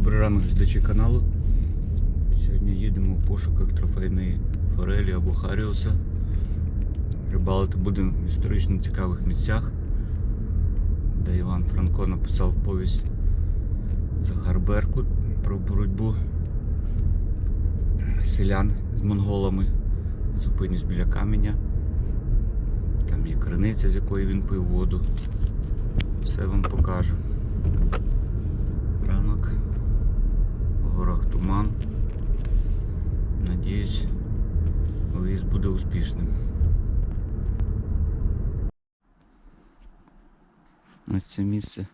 Добрий ранок глядачі каналу. Сьогодні їдемо в пошуках трофейної форелі або харіуса. Рибалити будемо в історично цікавих місцях, де Іван Франко написав повість Захар Беркут про боротьбу селян з монголами. Зупинюсь біля каменя. Там є криниця, з якої він пив воду. Все вам покажу. Ранок. В горах туман. Надіюсь, виїзд буде успішним. Ось це місце,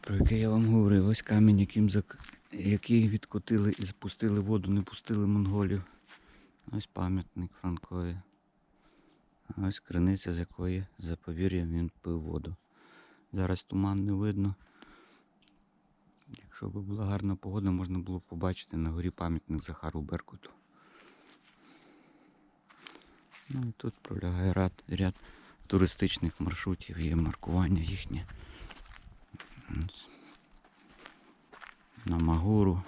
про яке я вам говорив. Ось камінь, яким зак... який відкотили і спустили воду, не пустили монголів. Ось пам'ятник Франкові. Ось криниця, з якої за повір'ям він пив воду. Зараз туман не видно. Якщо б була гарна погода, можна було побачити на горі пам'ятник Захару Беркуту. Ну і тут пролягає ряд, ряд туристичних маршрутів, є маркування їхнє. На Магуру,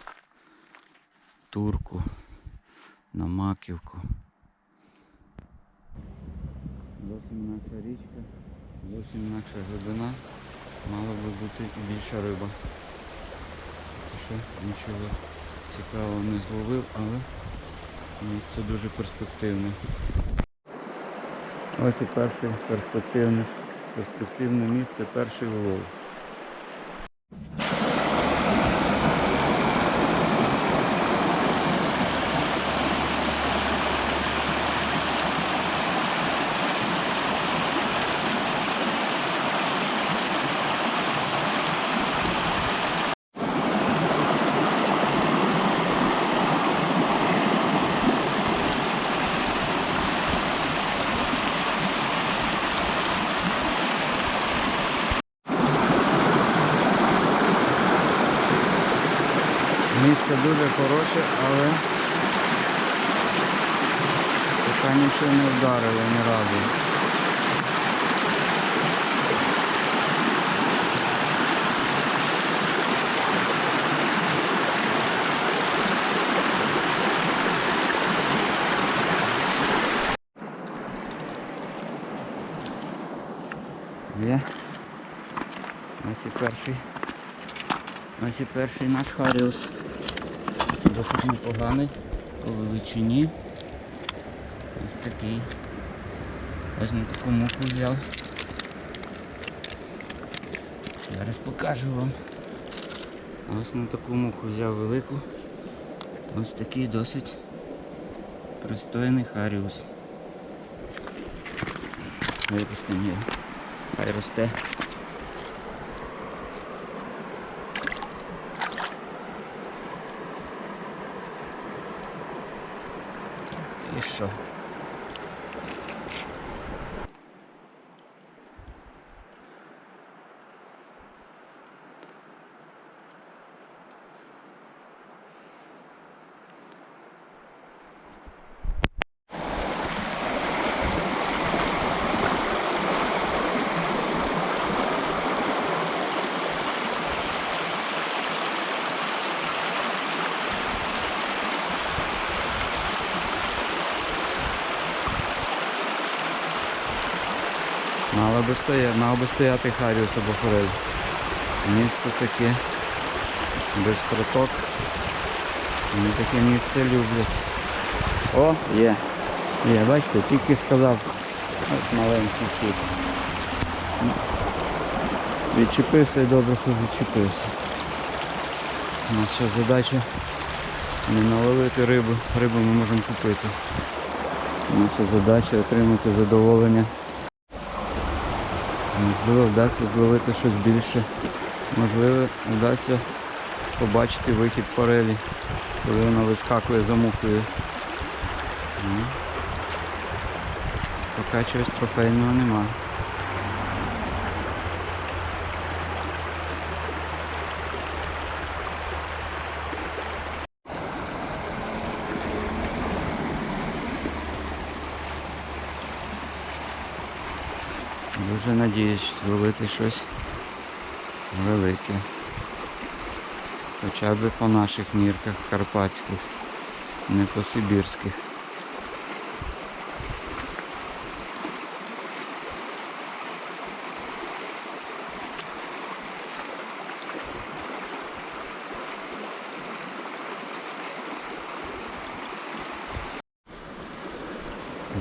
Турку, на Маківку. Зовсім інакша річка, зовсім інакша глибина. Мала би бути більша риба. Що нічого цікавого не зловив, але місце дуже перспективне. Ось і перше перспективне, перспективне місце, перший улов. Місце дуже хороше, але поки нічого не вдарило ні разу. Є. Ось і перший. Ось і перший наш Харіус. Досить непоганий по величині. Ось такий. Ось на таку муку взяв. Зараз покажу вам. Ось на таку муху взяв велику. Ось такий досить пристойний Харіус. Випустимо його. Хай росте. І що? Мало би стояти, мав би стояти Харіус або Форель. Місце таке без кроток. Вони таке місце люблять. О, є. Є, бачите, тільки сказав ось маленький кіт. Відчепився і добре, що відчепився. У нас ще задача не наловити рибу. Рибу ми можемо купити. Наша задача отримати задоволення. Можливо, вдасться зловити щось більше. Можливо, вдасться побачити вихід форелі, коли вона вискакує за мухою. Ну, Поки чогось трофейного нема. Дуже надіюсь зловити щось велике. Хоча б по наших мірках карпатських, не по сибірських.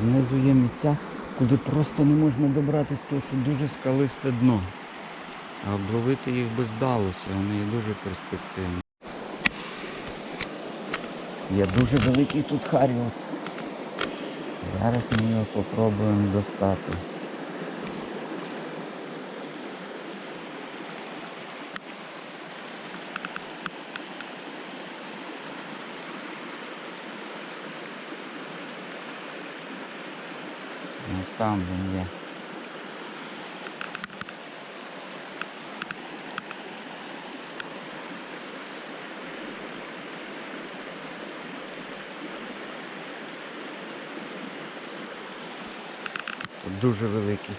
Знизу є місця, куди просто не можна добратися, тому що дуже скалисте дно. А обловити їх би здалося, вони є дуже перспективні. Є дуже великий тут Харіус. Зараз ми його спробуємо достати. Ось там він є. Тут дуже великий.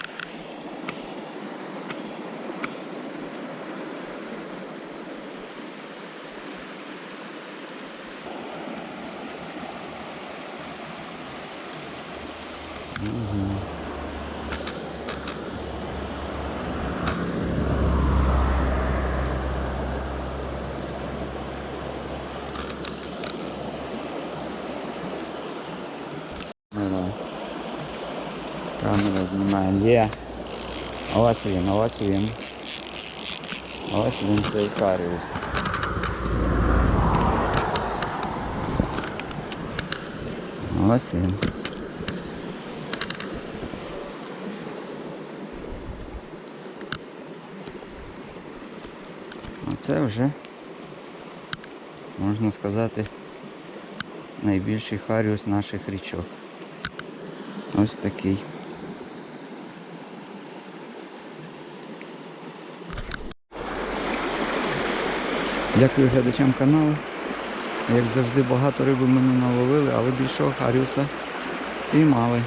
Угу. Ну, Камера знімає. Є. Ось він, ось він. Ось він цей каріус. Ось він. Оце вже, можна сказати, найбільший харіус наших річок. Ось такий. Дякую глядачам каналу. Як завжди багато риби ми не наловили, але більшого харіуса піймали.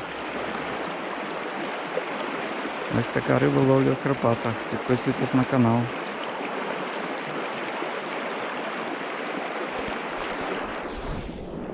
Ось така риба ловля в Карпатах. Підписуйтесь на канал.